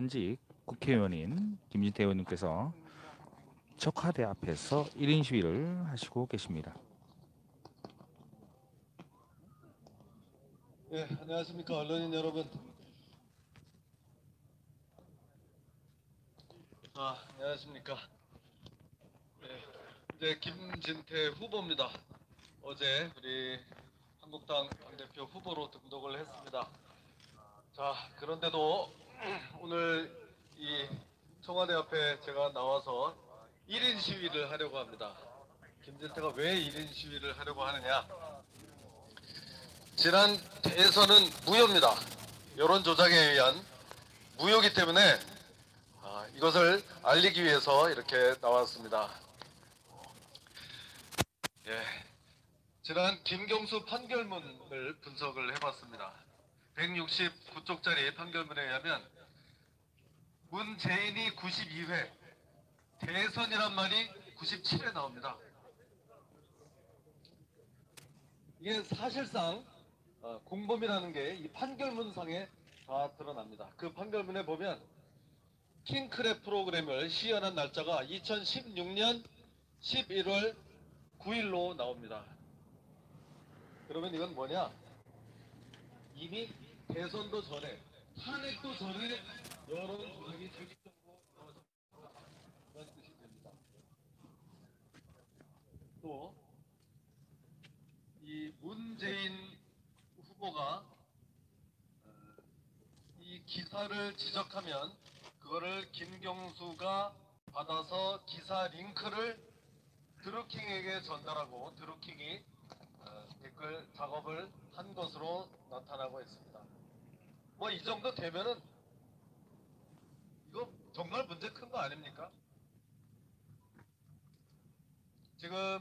현직 국회의원인 김진태 의원님께서 척화대 앞에서 1인 시위를 하시고 계십니다. 예, 안녕하십니까 언론인 여러분. 아, 안녕하십니까. 예, 이제 김진태 후보입니다. 어제 우리 한국당 당대표 후보로 등록을 했습니다. 자, 그런데도 오늘 이 청와대 앞에 제가 나와서 1인 시위를 하려고 합니다. 김진태가 왜 1인 시위를 하려고 하느냐? 지난 대선은 무효입니다. 여론 조작에 의한 무효기 때문에 아, 이것을 알리기 위해서 이렇게 나왔습니다. 예, 지난 김경수 판결문을 분석을 해봤습니다. 169쪽짜리 판결문에 의하면 문재인이 92회, 대선이란 말이 97회 나옵니다. 이게 사실상 어, 공범이라는 게 이 판결문상에 다 드러납니다. 그 판결문에 보면 킹크랩 프로그램을 시연한 날짜가 2016년 11월 9일로 나옵니다. 그러면 이건 뭐냐? 이미 대선도 전에 탄핵도 전에 여론 조작이 나왔습니다. 그런 뜻이 됩니다. 또 이 문재인 후보가 어, 이 기사를 지적하면 그거를 김경수가 받아서 기사 링크를 드루킹에게 전달하고 드루킹이 어, 댓글 작업을 한 것으로 나타나고 있습니다. 뭐 이 정도 되면은 이거 정말 문제 큰 거 아닙니까? 지금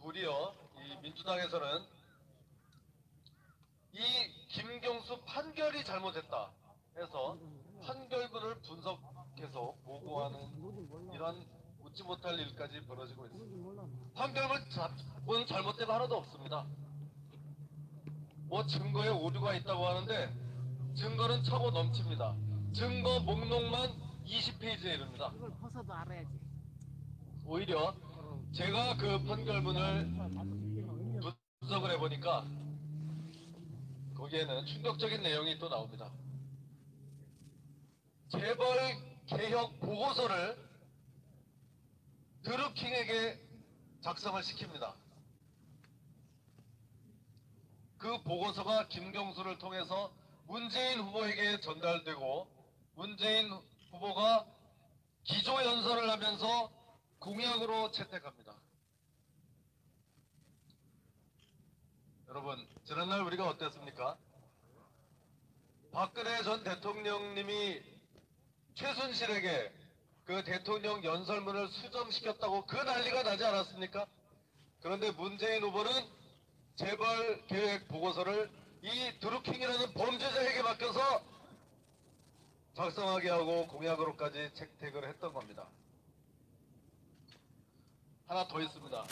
도리어 이 민주당에서는 이 김경수 판결이 잘못했다 해서 판결문을 분석해서 보고하는 이런 웃지 못할 일까지 벌어지고 있습니다. 판결문 자본 잘못된 거 하나도 없습니다. 뭐 증거에 오류가 있다고 하는데 증거는 차고 넘칩니다. 증거 목록만 20페이지에 이릅니다. 그걸 벗어도 알아야지. 오히려 제가 그 판결문을 분석을 해보니까 거기에는 충격적인 내용이 또 나옵니다. 재벌 개혁 보고서를 드루킹에게 작성을 시킵니다. 그 보고서가 김경수를 통해서 문재인 후보에게 전달되고 문재인 후보가 기조연설을 하면서 공약으로 채택합니다. 여러분, 지난날 우리가 어땠습니까? 박근혜 전 대통령님이 최순실에게 그 대통령 연설문을 수정시켰다고 그 난리가 나지 않았습니까? 그런데 문재인 후보는 재벌 계획 보고서를 이 드루킹이라는 범죄자에게 맡겨서 작성하게 하고 공약으로까지 채택을 했던 겁니다. 하나 더 있습니다.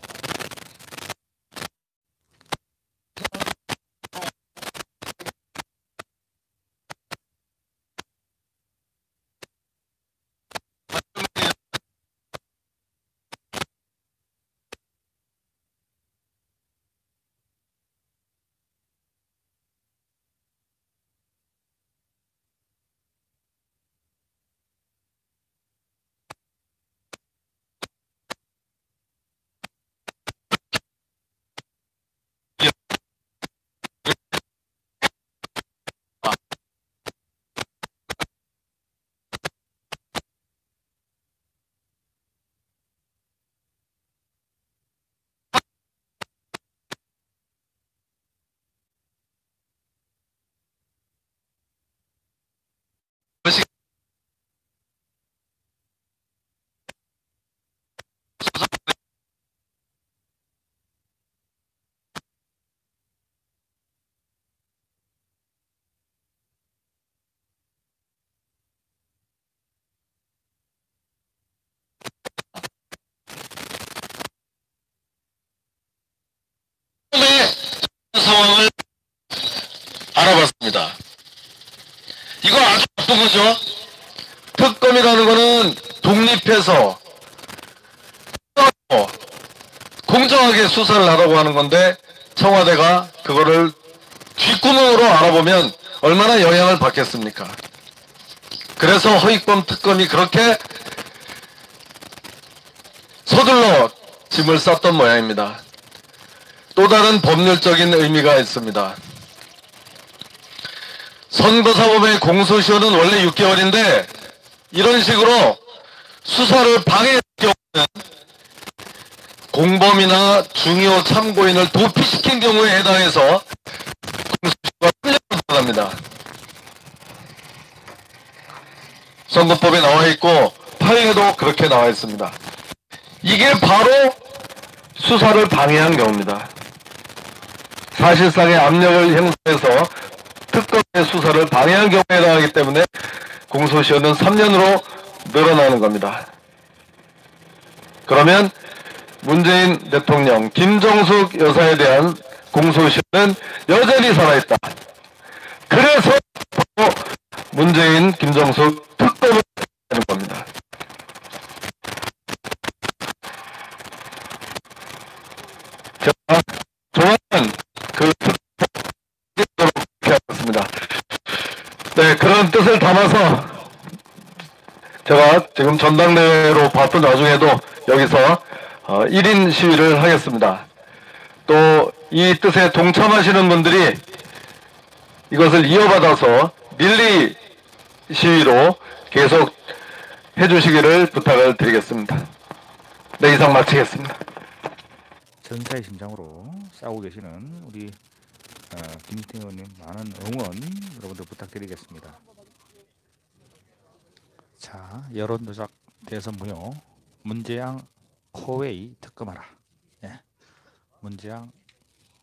상황을 알아봤습니다. 이거 아주 나쁜 거죠? 진입해서 공정하게 수사를 하라고 하는 건데 청와대가 그거를 뒷구멍으로 알아보면 얼마나 영향을 받겠습니까? 그래서 허익범 특검이 그렇게 서둘러 짐을 쌌던 모양입니다. 또 다른 법률적인 의미가 있습니다. 선거사법의 공소시효는 원래 6개월인데 이런 식으로 수사를 방해할 경우는 공범이나 중요 참고인을 도피시킨 경우에 해당해서 공소시효가 3년을 들어갑니다. 선거법에 나와 있고 파행에도 그렇게 나와 있습니다. 이게 바로 수사를 방해한 경우입니다. 사실상의 압력을 행사해서 특검의 수사를 방해한 경우에 해당하기 때문에 공소시효는 3년으로 늘어나는 겁니다. 그러면 문재인 대통령, 김정숙 여사에 대한 공소시효는 여전히 살아있다. 그래서 문재인, 김정숙 특검을 하는 겁니다. 뜻을 담아서 제가 지금 전당대회로 바쁜 와중에도 여기서 어, 1인 시위를 하겠습니다. 또 이 뜻에 동참하시는 분들이 이것을 이어받아서 릴리 시위로 계속 해주시기를 부탁을 드리겠습니다. 네, 이상 마치겠습니다. 전사의 심장으로 싸우고 계시는 우리 어, 김태 의원님 많은 응원 여러분들 부탁드리겠습니다. 자, 여론 조작 대선 무효 문재양 코웨이 특검하라. 예. 문재양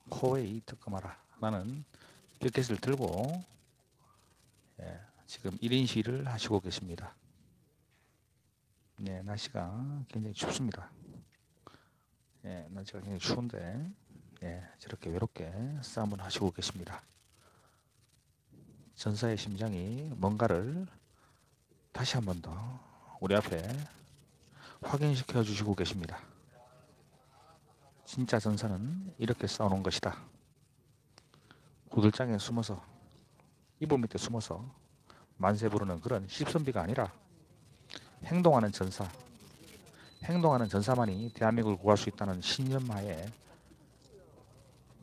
코웨이 특검하라. 라는 피켓을 들고 예, 지금 1인 시위를 하시고 계십니다. 네, 날씨가 굉장히 춥습니다. 예, 날씨가 굉장히 추운데 예, 저렇게 외롭게 싸움을 하시고 계십니다. 전사의 심장이 뭔가를 다시 한 번 더 우리 앞에 확인시켜 주시고 계십니다. 진짜 전사는 이렇게 싸우는 것이다. 구들장에 숨어서 이불 밑에 숨어서 만세 부르는 그런 십선비가 아니라 행동하는 전사, 행동하는 전사만이 대한민국을 구할 수 있다는 신념하에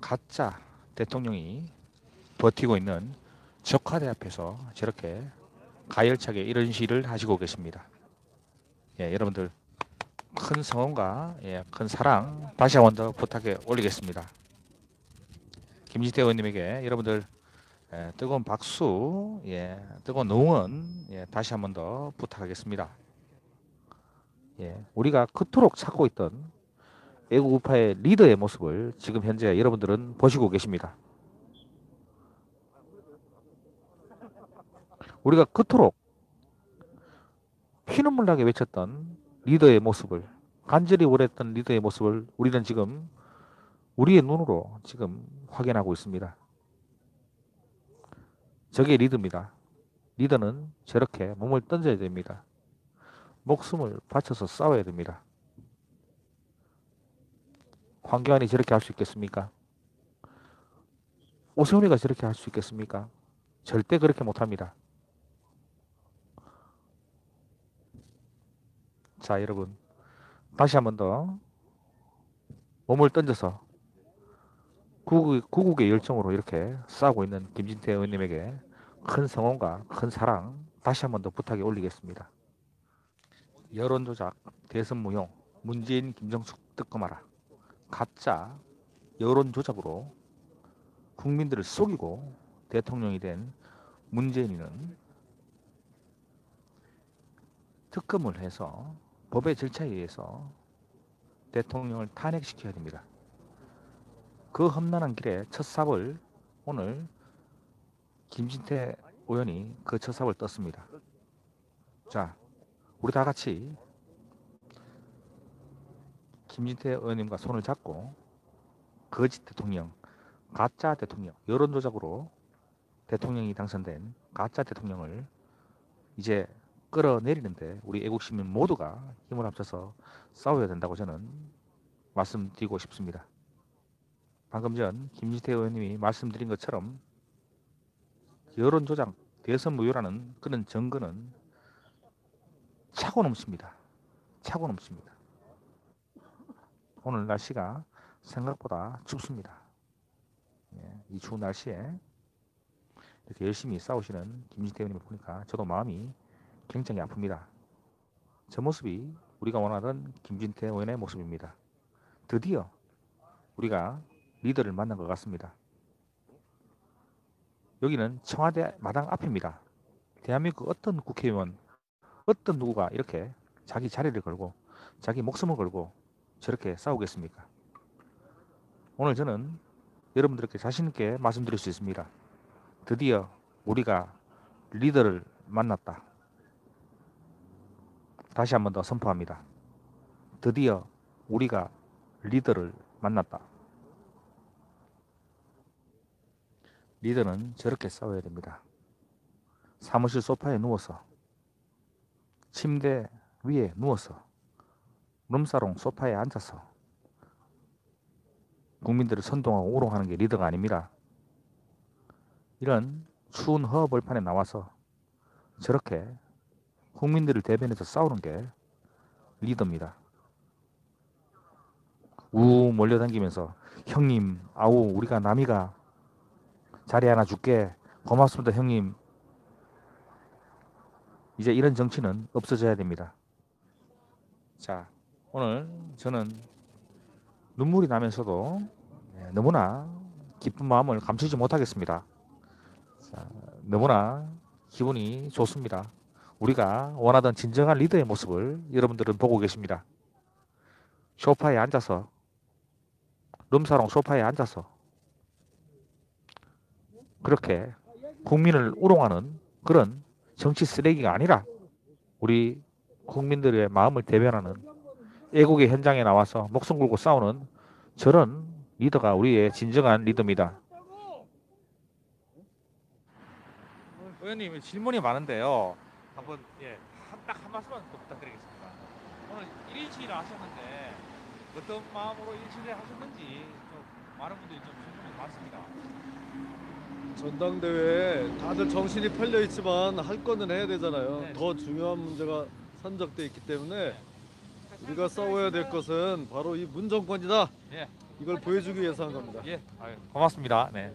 가짜 대통령이 버티고 있는 적화대 앞에서 저렇게 가열차게 이런 시를 하시고 계십니다. 예, 여러분들 큰 성원과 예, 큰 사랑 다시 한 번 더 부탁해 올리겠습니다. 김지태 의원님에게 여러분들 예, 뜨거운 박수, 예, 뜨거운 응원 예, 다시 한 번 더 부탁하겠습니다. 예, 우리가 그토록 찾고 있던 애국 우파의 리더의 모습을 지금 현재 여러분들은 보시고 계십니다. 우리가 그토록 피눈물 나게 외쳤던 리더의 모습을 간절히 원했던 리더의 모습을 우리는 지금 우리의 눈으로 지금 확인하고 있습니다. 저게 리더입니다. 리더는 저렇게 몸을 던져야 됩니다. 목숨을 바쳐서 싸워야 됩니다. 황교안이 저렇게 할 수 있겠습니까? 오세훈이가 저렇게 할 수 있겠습니까? 절대 그렇게 못합니다. 자, 여러분. 다시 한 번 더 몸을 던져서 구국, 구국의 열정으로 이렇게 싸우고 있는 김진태 의원님에게 큰 성원과 큰 사랑 다시 한 번 더 부탁에 올리겠습니다. 여론조작, 대선 무용, 문재인, 김정숙 뜨끔하라. 가짜 여론조작으로 국민들을 속이고 대통령이 된 문재인이는 특검을 해서 법의 절차에 의해서 대통령을 탄핵시켜야 됩니다. 그 험난한 길에 첫 삽을 오늘 김진태 의원이 그 첫 삽을 떴습니다. 자, 우리 다 같이 김진태 의원님과 손을 잡고 거짓 대통령, 가짜 대통령, 여론 조작으로 대통령이 당선된 가짜 대통령을 이제 끌어내리는데 우리 애국 시민 모두가 힘을 합쳐서 싸워야 된다고 저는 말씀드리고 싶습니다. 방금 전 김지태 의원님이 말씀드린 것처럼 여론 조작, 대선 무효라는 그런 증거는 차고 넘습니다. 차고 넘습니다. 오늘 날씨가 생각보다 춥습니다. 예, 이 추운 날씨에 이렇게 열심히 싸우시는 김진태 의원님을 보니까 저도 마음이 굉장히 아픕니다. 저 모습이 우리가 원하던 김진태 의원의 모습입니다. 드디어 우리가 리더를 만난 것 같습니다. 여기는 청와대 마당 앞입니다. 대한민국 어떤 국회의원, 어떤 누구가 이렇게 자기 자리를 걸고 자기 목숨을 걸고 저렇게 싸우겠습니까? 오늘 저는 여러분들께 자신 있게 말씀드릴 수 있습니다. 드디어 우리가 리더를 만났다. 다시 한 번 더 선포합니다. 드디어 우리가 리더를 만났다. 리더는 저렇게 싸워야 됩니다. 사무실 소파에 누워서 침대 위에 누워서 룸사롱 소파에 앉아서 국민들을 선동하고 우롱하는 게 리더가 아닙니다. 이런 추운 허벌판에 나와서 저렇게 국민들을 대변해서 싸우는 게 리더입니다. 우 몰려다니면서 형님 아우 우리가 남이가 자리 하나 줄게 고맙습니다 형님 이제 이런 정치는 없어져야 됩니다. 자 오늘 저는 눈물이 나면서도 예, 너무나 기쁜 마음을 감추지 못하겠습니다. 자, 너무나 기분이 좋습니다. 우리가 원하던 진정한 리더의 모습을 여러분들은 보고 계십니다. 소파에 앉아서 룸사롱 소파에 앉아서 그렇게 국민을 우롱하는 그런 정치 쓰레기가 아니라 우리 국민들의 마음을 대변하는 애국의 현장에 나와서 목숨 걸고 싸우는 저런 리더가 우리의 진정한 리더입니다. 의원님 질문이 많은데요. 한번 예, 딱한 말씀만 더 부탁드리겠습니다. 오늘 1인 을 하셨는데 어떤 마음으로 1인 을 하셨는지 좀 많은 분들이 좀 질문이 많습니다. 전당대회에 다들 정신이 팔려 있지만 할 거는 해야 되잖아요. 네. 더 중요한 문제가 산적돼 있기 때문에 네. 우리가 싸워야 될 것은 바로 이 문정권이다. 예. 이걸 보여주기 위해서 한 겁니다. 예, 아유, 고맙습니다. 네.